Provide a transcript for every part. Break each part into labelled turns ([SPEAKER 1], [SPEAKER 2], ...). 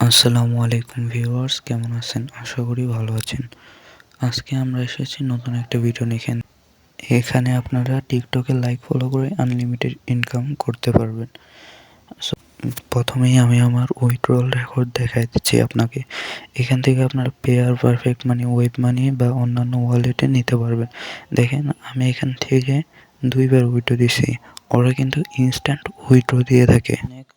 [SPEAKER 1] আসসালামু আলাইকুম ভিউয়ার্স, কেমন আছেন? আশা করি ভালো আছেন। আজকে আমরা এসেছি নতুন একটা ভিডিও নিয়ে। এখানে আপনারা টিকটকে লাইক ফলো করে আনলিমিটেড ইনকাম করতে পারবেন। প্রথমেই আমি আমার উইথড্রল রেকর্ড দেখাই দিচ্ছি আপনাকে। এখান থেকে আপনার Payeer Perfect Money WebMoney বা অন্যান্য ওয়ালেটে নিতে পারবেন। দেখেন, আমি এখান থেকে দুইবার উইথড্র দিছি ওরা কিন্তু ইনস্ট্যান্ট উইথড্র দিয়ে থাকে।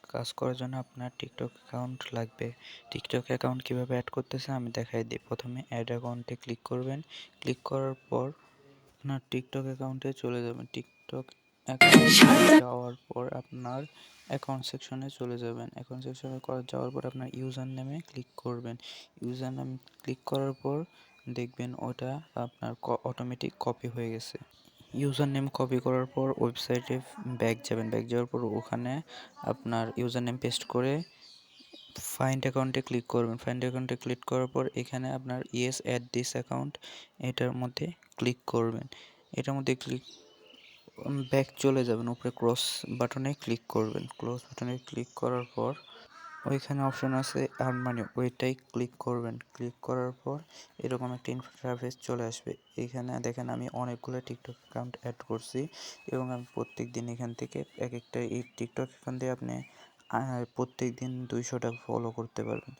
[SPEAKER 1] কাজ করার জন্য আপনার টিকটক অ্যাকাউন্ট লাগবে। টিকটক অ্যাকাউন্ট কীভাবে অ্যাড করতেছে আমি দেখাই দিই। প্রথমে অ্যাড অ্যাকাউন্টে ক্লিক করবেন। ক্লিক করার পর আপনার টিকটক অ্যাকাউন্টে চলে যাবেন। টিকটক অ্যাকাউন্টে যাওয়ার পর আপনার অ্যাকাউন্ট সেকশনে চলে যাবেন। অ্যাকাউন্ট সেকশনে যাওয়ার পর আপনার ইউজার নেমে ক্লিক করবেন। ইউজার নেম ক্লিক করার পর দেখবেন ওটা আপনার অটোমেটিক কপি হয়ে গেছে। ইউজার নেম কপি করার পর ওয়েবসাইটে ব্যাক যাবেন। ব্যাক যাওয়ার পর ওখানে আপনার ইউজার নেম পেস্ট করে ফাইন্ড অ্যাকাউন্টে ক্লিক করবেন। ফাইন্ড অ্যাকাউন্টে ক্লিক করার পর এখানে আপনার ইয়েস অ্যাড দিস অ্যাকাউন্ট এটার মধ্যে ক্লিক করবেন। এটার মধ্যে ক্লিক ব্যাক চলে যাবেন। উপরে ক্রস বাটনে ক্লিক করবেন। ক্রস বাটনে ক্লিক করার পর ওইখানে অপশন আছে আর্ন মানি ওইটাই ক্লিক করবেন। ক্লিক করার পর এরকম একটা ইন্টারফেস চলে আসবে। এইখানে দেখেন আমি অনেকগুলো টিকটক অ্যাকাউন্ট অ্যাড করছি এবং আমি প্রত্যেক দিন এখান থেকে এক একটা এই টিকটক এখান দিয়ে আপনি প্রত্যেক দিন দুইশোটা ফলো করতে পারবেন।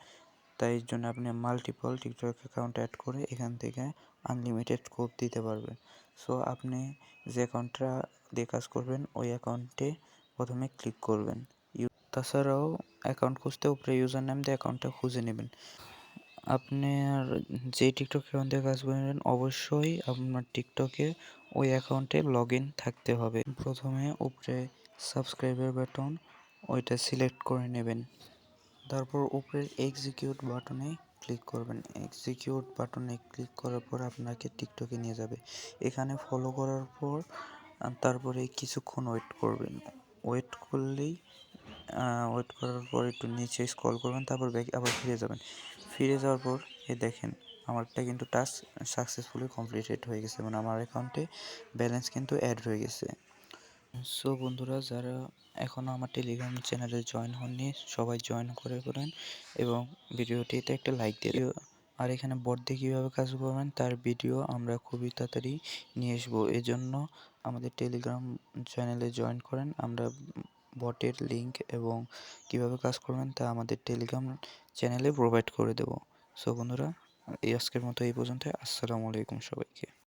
[SPEAKER 1] তাই জন্য আপনি মাল্টিপল টিকটক অ্যাকাউন্ট অ্যাড করে এখান থেকে আনলিমিটেড কোপ দিতে পারবেন। সো আপনি যে অ্যাকাউন্টটা দিয়ে কাজ করবেন, ওই অ্যাকাউন্টে প্রথমে ক্লিক করবেন। তাছাড়াও অ্যাকাউন্ট খুঁজতে উপরে ইউজার নেম দিয়ে অ্যাকাউন্টটা খুঁজে নেবেন। আপনি আর যে টিকটক অ্যাকাউন্ট দিয়ে কাজ করবেন অবশ্যই আপনার টিকটকে ওই অ্যাকাউন্টে লগ ইন থাকতে হবে। প্রথমে উপরে সাবস্ক্রাইবার বাটন ওইটা সিলেক্ট করে নেবেন। তারপর উপরের এক্সিকিউট বাটনে ক্লিক করবেন। এক্সিকিউট বাটনে ক্লিক করার পর আপনাকে টিকটকে নিয়ে যাবে। এখানে ফলো করার পর, তারপরে কিছুক্ষণ ওয়েট করবেন। ওয়েট করলেই ওয়েট করার পর একটু নিচে স্ক্রল করবেন, তারপর ব্যাক আবার ফিরে যাবেন। ফিরে যাওয়ার পর এ দেখেন, আমারটা কিন্তু টাস্ক সাকসেসফুলি কমপ্লিটেড হয়ে গেছে মানে আমার অ্যাকাউন্টে ব্যালেন্স কিন্তু অ্যাড হয়ে গেছে। সো বন্ধুরা, যারা এখনও আমার টেলিগ্রাম চ্যানেলে জয়েন হননি, সবাই জয়েন করে করেন এবং ভিডিওটিতে একটা লাইক দিয়ে আর এখানে বট কীভাবে কাজ করবেন, তার ভিডিও আমরা খুবই তাড়াতাড়ি নিয়ে আসব। এজন্য আমাদের টেলিগ্রাম চ্যানেলে জয়েন করেন, আমরা বটের লিঙ্ক এবং কীভাবে কাজ করবেন তা আমাদের টেলিগ্রাম চ্যানেলে প্রোভাইড করে দেবো। সো বন্ধুরা, এই আজকের মতো এই পর্যন্ত আসসালামু আলাইকুম সবাইকে।